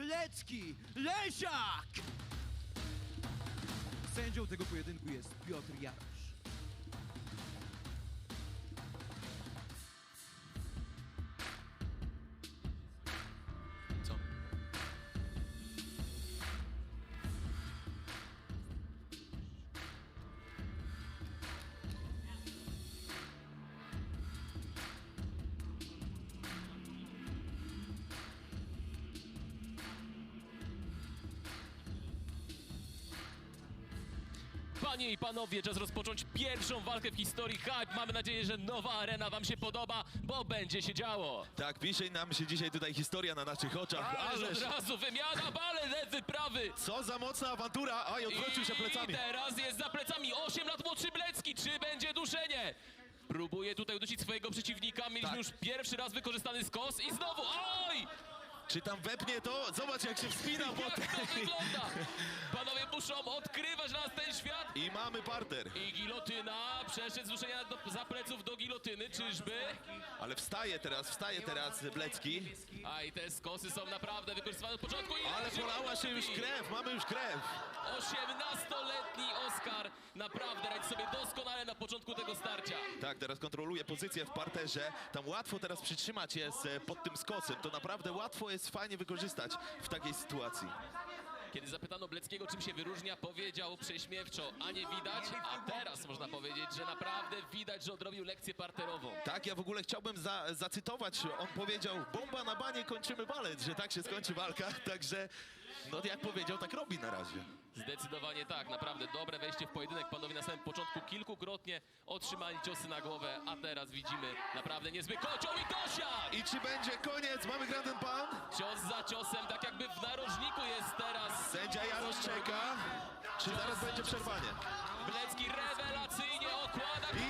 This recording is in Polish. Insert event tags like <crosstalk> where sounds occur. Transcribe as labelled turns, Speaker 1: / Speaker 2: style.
Speaker 1: Blecki Lesiak! Sędzią tego pojedynku jest Piotr Jarosz.
Speaker 2: Panie i panowie, czas rozpocząć pierwszą walkę w historii Hype. Mamy nadzieję, że nowa arena wam się podoba, bo będzie się działo.
Speaker 3: Tak, pisze nam się dzisiaj tutaj historia na naszych oczach.
Speaker 2: Ależ
Speaker 3: Ależ,
Speaker 2: od razu wymiana, bale, lewy, prawy.
Speaker 3: co za mocna awantura! Aj, odwrócił się
Speaker 2: I
Speaker 3: plecami.
Speaker 2: teraz jest za plecami 8 lat młodszy Blecki. Czy będzie duszenie? Próbuje tutaj udusić swojego przeciwnika. Mieliśmy
Speaker 3: Tak.
Speaker 2: już pierwszy raz wykorzystany skos i znowu, oj!
Speaker 3: Czy tam wepnie to? Zobacz jak się wspina <laughs>
Speaker 2: Jak to wygląda? Panowie muszą odkrywać nas ten świat.
Speaker 3: I mamy parter.
Speaker 2: I gilotyna, przeszedł z duszenia do, za pleców do gilotyny, czyżby?
Speaker 3: Ale wstaje teraz, wstaje teraz Blecki.
Speaker 2: A i te skosy są naprawdę wykorzystywane od początku. I
Speaker 3: Ale polała się już krew, mamy już krew.
Speaker 2: 18-letni Oskar naprawdę radzi sobie doskonale na początku tego starcia.
Speaker 3: Tak, teraz kontroluje pozycję w parterze. Tam łatwo teraz przytrzymać jest pod tym skosem. To naprawdę łatwo jest fajnie wykorzystać w takiej sytuacji.
Speaker 2: Kiedy zapytano Bleckiego, czym się wyróżnia, powiedział prześmiewczo, a nie widać, a teraz można powiedzieć, że naprawdę widać, że odrobił lekcję parterową.
Speaker 3: Tak, ja w ogóle chciałbym za, zacytować. On powiedział, bomba na banie, kończymy balet, że tak się skończy walka. <laughs> Także, no jak powiedział, tak robi na razie.
Speaker 2: Zdecydowanie tak, naprawdę dobre wejście w pojedynek. Panowie na samym początku kilkukrotnie otrzymali ciosy na głowę, a teraz widzimy naprawdę niezły kocioł i dosiad!
Speaker 3: I czy będzie koniec? Mamy Grand Pan?
Speaker 2: Cios za ciosem, tak jakby w narożniku jest teraz.
Speaker 3: Sędzia Jarosz czeka. Czy zaraz będzie przerwanie?
Speaker 2: Blecki rewelacyjnie okłada
Speaker 3: I